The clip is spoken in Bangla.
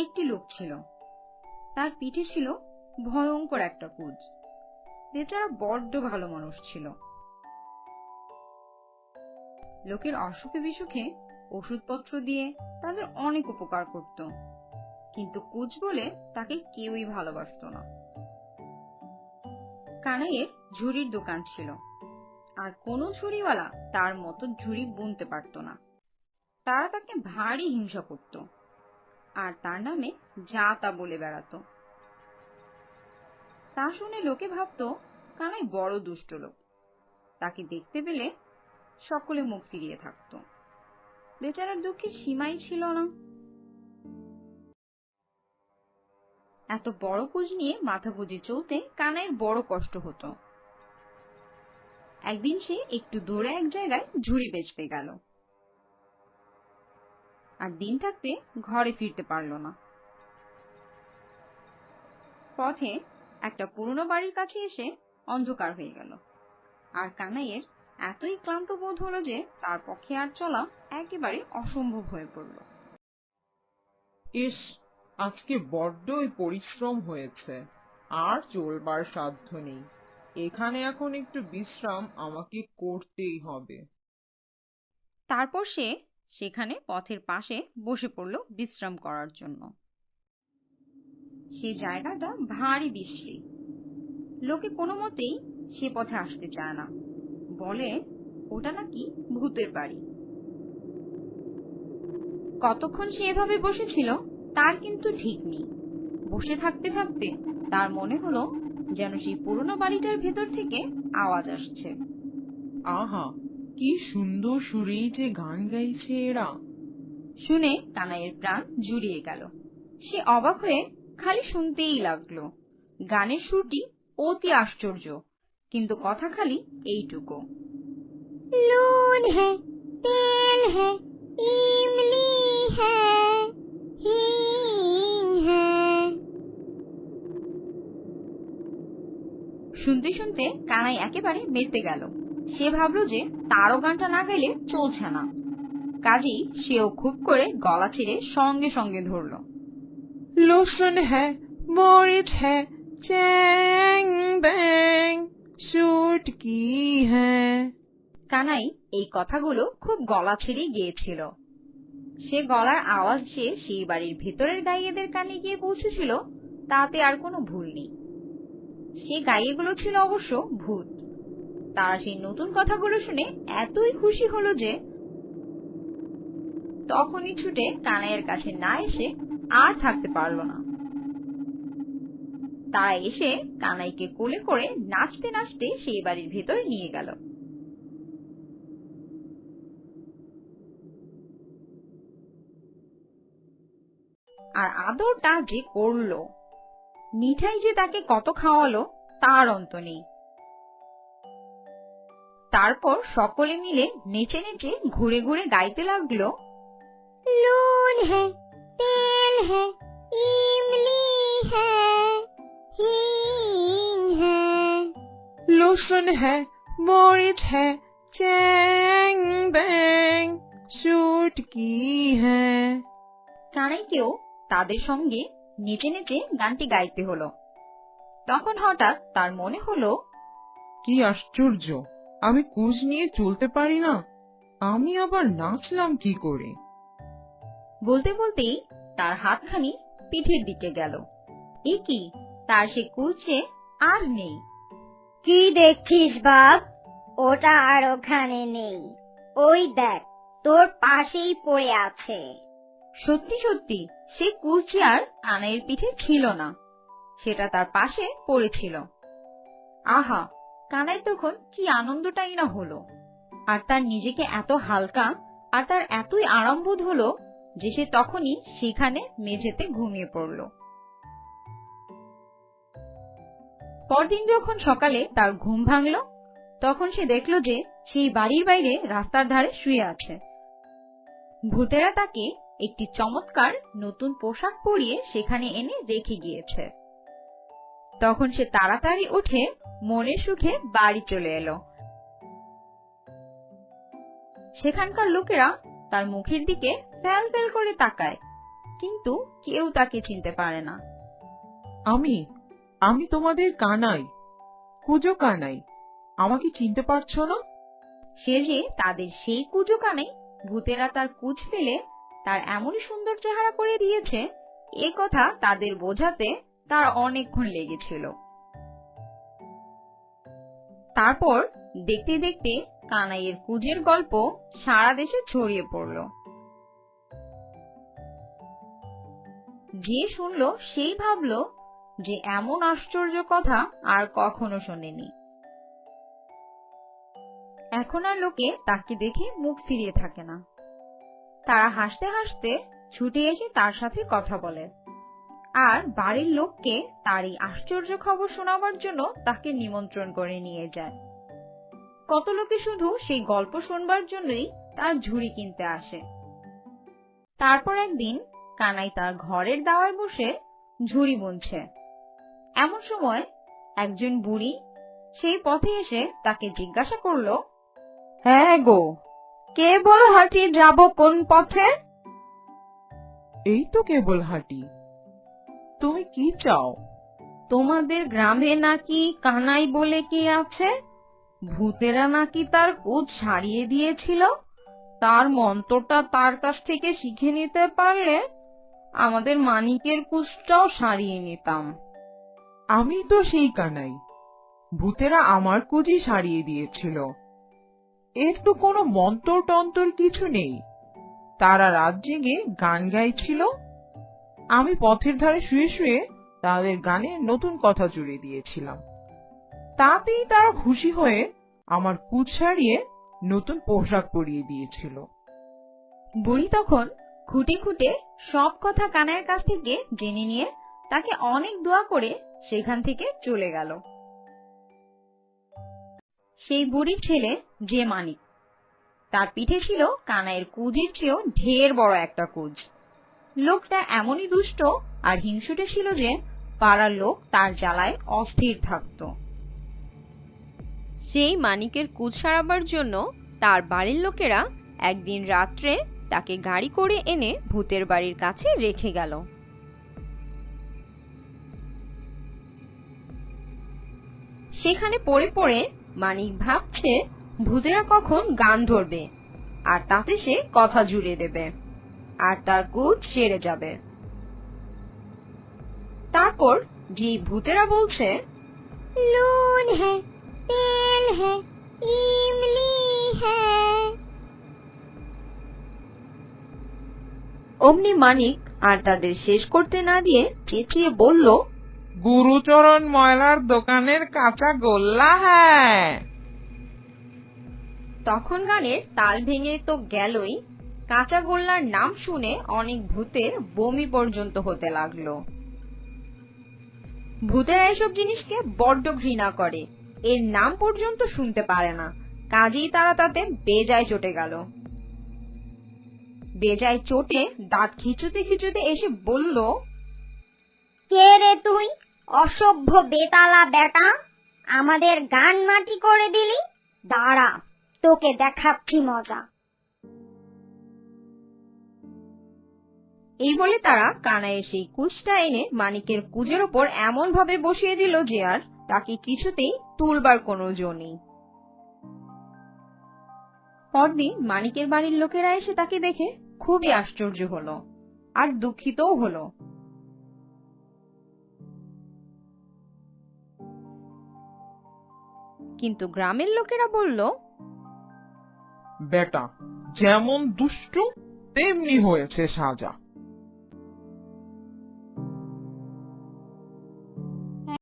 একটি লোক ছিল। তার পিঠে ছিল ভয়ঙ্কর একটা কুজ। বেচারা বড্ড ভালো মানুষ ছিল। লোকের অসুখে বিসুখে ওষুধপত্র দিয়ে তাদের অনেক উপকার করত। কিন্তু কুচ বলে তাকে কেউই ভালোবাসতো না। কানাইয়ের ঝুড়ির দোকান ছিল। আর কোনো ঝুড়িওয়ালা তার মতো ঝুড়ি বুনতে পারত না। তারা তাকে ভারী হিংসা করত। আর তার নামে যা তা বলে বেড়াতো। তা শুনে লোকে ভাবতো, কানাই বড় দুষ্ট লোক। তাকে দেখতে পেলে সকলে মুখ ফিরিয়ে থাকতো। বেচারার দুঃখে সীমাই ছিল না। এত বড় কুজ নিয়ে মাথা বুঝে চলতে কানাইয়ের বড় কষ্ট হতো। একদিন সে একটু দূরে এক জায়গায় ঝুড়ি বেচতে গেল। আর দিন থাকতে ঘরে ফিরতে পারল না। পথে একটা পুরনো বাড়ির কাছে এসে অন্ধকার হয়ে গেল। আর কানাইয়ের এতই ক্লান্ত বোধ হলো যে তার পক্ষে আর চলা একেবারে অসম্ভব হয়ে পড়ল। ইস আজকে বড্ডই পরিশ্রম হয়েছে। আর চলবার সাধ্য নেই। এখানে এখন একটু বিশ্রাম আমাকে করতেই হবে। তারপর সে সেখানে পথের পাশে বসে পড়ল বিশ্রাম করার জন্য। সে জায়গাটা ভারী বিশ্রী। লোকে কোনো মতেই সে পথে আসতে চায় না। বলে ওটা নাকি ভূতের বাড়ি। কতক্ষণ সে এভাবে বসেছিল তার কিন্তু ঠিক নেই। বসে থাকতে থাকতে তার মনে হলো যেন সেই পুরনো বাড়িটার ভেতর থেকে আওয়াজ আসছে। আহা! কি সুন্দর সুরেই যে গান গাইছে এরা। শুনে কানাইয়ের প্রাণ জুড়িয়ে গেল। সে অবাক হয়ে খালি শুনতেই লাগল গানের সুরটি অতি আশ্চর্য কিন্তু কথা খালি এইটুকু। লুন হ্যাঁ তেল হ্যাঁ ইমলি হ্যাঁ হিং হ্যাঁ শুনতে শুনতে কানাই একেবারে মেতে গেল। সে ভাবলো যে তারও গানটা না গাইলে চলছে না। কাজেই সেও খুব করে গলা ছেড়ে সঙ্গে সঙ্গে ধরল। লোশন হ্যাঁ মরিচ হ্যাঁ চ্যাং ব্যাং চুটকি হ্যাঁ। কানাই এই কথাগুলো খুব গলা ছেড়ে গিয়েছিল। সে গলার আওয়াজ যে সেই বাড়ির ভেতরের গাইয়েদের কানে গিয়ে পৌঁছেছিল তাতে আর কোনো ভুল নেই। সে গাইয়েগুলো ছিল অবশ্য ভূত। তারা সেই নতুন কথাগুলো শুনে এতই খুশি হলো যে তখনই ছুটে কানাইয়ের কাছে না এসে আর থাকতে পারল না। তারা এসে কানাইকে কোলে করে নাচতে নাচতে সেই বাড়ির ভেতরে নিয়ে গেল। আর আদরটা যে করল, মিঠাই যে তাকে কত খাওয়ালো, তার অন্ত নেই। তারপর সকলে মিলে নেচে নেচে ঘুরে ঘুরে গাইতে লাগল লুন হ্যাঁ তেল হ্যাঁ ইমলি হ্যাঁ হিং হ্যাঁ লোশন হ্যাঁ মরিচ হ্যাঁ চ্যাং ব্যাং চুটকি হ্যাঁ কানাইকেও তাদের সঙ্গে নেচে নেচে গানটি গাইতে হলো। তখন হঠাৎ তার মনে হলো কি আশ্চর্য! আমি কুচ নিয়ে চলতে পারি না। আমি আবার নাচলাম কি করে? বলতে বলতেই তার হাতখানি পিঠের দিকে গেল। এ কি? তার সে কুলছে আর নেই। কি দেখছিস বাপ? ওটা আর ওখানে নেই। ওই দেখ তোর পাশেই পড়ে আছে। সত্যি সত্যি সে কুলচি আর কানাইয়ের পিঠে ছিল না। সেটা তার পাশে পড়েছিল। আহা কানাই তখন কি আনন্দটাই না হলো। আর তার নিজেকে এত হালকা আর তার এতই আরাম হলো যে সে তখনই সেখানে মেঝেতে ঘুমিয়ে পড়ল। পরদিন যখন সকালে তার ঘুম ভাঙল, তখন সে দেখল যে সেই বাড়ির বাইরে রাস্তার ধারে শুয়ে আছে। ভূতেরা তাকে একটি চমৎকার নতুন পোশাক পরিয়ে সেখানে এনে রেখে গিয়েছে। তখন সে তাড়াতাড়ি উঠে মনের সুখে বাড়ি চলে এলো। সেখানকার লোকেরা তার মুখের দিকে ফ্যাল ফ্যাল করে তাকায় কিন্তু কেউ তাকে চিনতে পারে না। আমি আমি তোমাদের কানাই কুজো কানাই আমাকে চিনতে পারছ না? সে যে তাদের সেই কুজো কানে ভূতেরা তার কুচ ফেলে তার এমনই সুন্দর চেহারা করে দিয়েছে এ কথা তাদের বোঝাতে তার অনেকক্ষণ লেগেছিল। তারপর দেখতে দেখতে কানাইয়ের কুজের গল্প সারা দেশে ছড়িয়ে পড়ল। যে শুনলো, সেই ভাবলো যে এমন আশ্চর্য কথা আর কখনো শোনেনি। এখন আর লোকে তাকে দেখে মুখ ফিরিয়ে থাকে না। তারা হাসতে হাসতে ছুটে এসে তার সাথে কথা বলে। আর বাড়ির লোককে তার এই আশ্চর্য খবর শোনাবার জন্য তাকে নিমন্ত্রণ করে নিয়ে যায়। কত লোকে শুধু সেই গল্প শুনবার জন্যই তার ঝুড়ি কিনতে আসে। তারপর একদিন কানাই তার ঘরের দাওয়ায় বসে ঝুড়ি বুনছে। এমন সময় একজন বুড়ি সেই পথে এসে তাকে জিজ্ঞাসা করল হ্যাঁ গো কে বল হাঁটি যাব কোন পথে? এই তো কেবল হাঁটি। তুমি কি চাও? তোমাদের গ্রামে নাকি কানাই বলে কে আছে? ভূতেরা নাকি তার কোচ ছাড়িয়ে দিয়েছিল? তার মন্ত্রটা তার কাছ থেকে শিখে নিতে পারলে আমাদের মানিকের কুচটাও সারিয়ে নিতাম। আমি তো সেই কানাই। ভূতেরা আমার কুজি সারিয়ে দিয়েছিল। এর তো কোনো মন্তর টন্তর কিছু নেই। তারা রাত জেগে গান গাইছিল। আমি পথের ধারে শুয়ে শুয়ে তাদের গানে নতুন কথা জুড়ে দিয়েছিলাম। তাতেই তারা খুশি হয়ে আমার কুচ সারিয়ে নতুন পোশাক পরিয়ে দিয়েছিল। বুড়ি তখন খুঁটে খুঁটে সব কথা কানাইয়ের কাছ থেকে জেনে নিয়ে তাকে অনেক দোয়া করে সেখান থেকে চলে গেল। সেই বুড়ির ছেলে যে মানিক তার পিঠে ছিল কানাইয়ের কুজির চেয়েও ঢের বড় একটা কুজ লোকটা এমনই দুষ্ট আর হিংসুটে ছিল যে পাড়ার লোক তার জ্বালায় অস্থির থাকতো। সেই মানিকের কুচ সারাবার জন্য তার বাড়ির লোকেরা একদিন রাত্রে তাকে গাড়ি করে এনে ভূতের বাড়ির কাছে রেখে গেল। সেখানে পড়ে পড়ে মানিক ভাবছে ভূতেরা কখন গান ধরবে আর তাতে সে কথা জুড়ে দেবে। আর তার গুড় সেরে যাবে। তারপর যে ভূতেরা বলছে লুন হ্যাঁ তেল হ্যাঁ ইমলি হ্যাঁ অমনি মানিক আর তাদের শেষ করতে না দিয়ে চেঁচিয়ে বলল গুরুচরণ ময়লার দোকানের কাঁচা গোল্লা হ্যাঁ তখন গানে তাল ভেঙে তো গেলই কাঁচা গোল্লার নাম শুনে অনেক ভূতের বমি পর্যন্ত হতে লাগল। ভূতেরা এসব জিনিসকে বড্ড ঘৃণা করে। এর নাম পর্যন্ত শুনতে পারে না। কাজেই তারা তাতে বেজায় চটে গেল। বেজায় চটে দাঁত খিচুতে খিচুতে এসে বলল, কে রে তুই? অসভ্য বেতালা বেটা। আমাদের গান মাটি করে দিলি? দাঁড়া, তোকে দেখাচ্ছি মজা। এই বলে তারা কানাইয়ের সেই কুচটা এনে মানিকের কুজের ওপর এমন ভাবে বসিয়ে দিল যে আর তাকে কিছুতেই তুলবার কোনো জো নেই। পরদিন মানিকের বাড়ির লোকেরা এসে তাকে দেখে খুবই আশ্চর্য হলো আর দুঃখিতও হলো। কিন্তু গ্রামের লোকেরা বলল বেটা যেমন দুষ্টু তেমনি হয়েছে সাজা।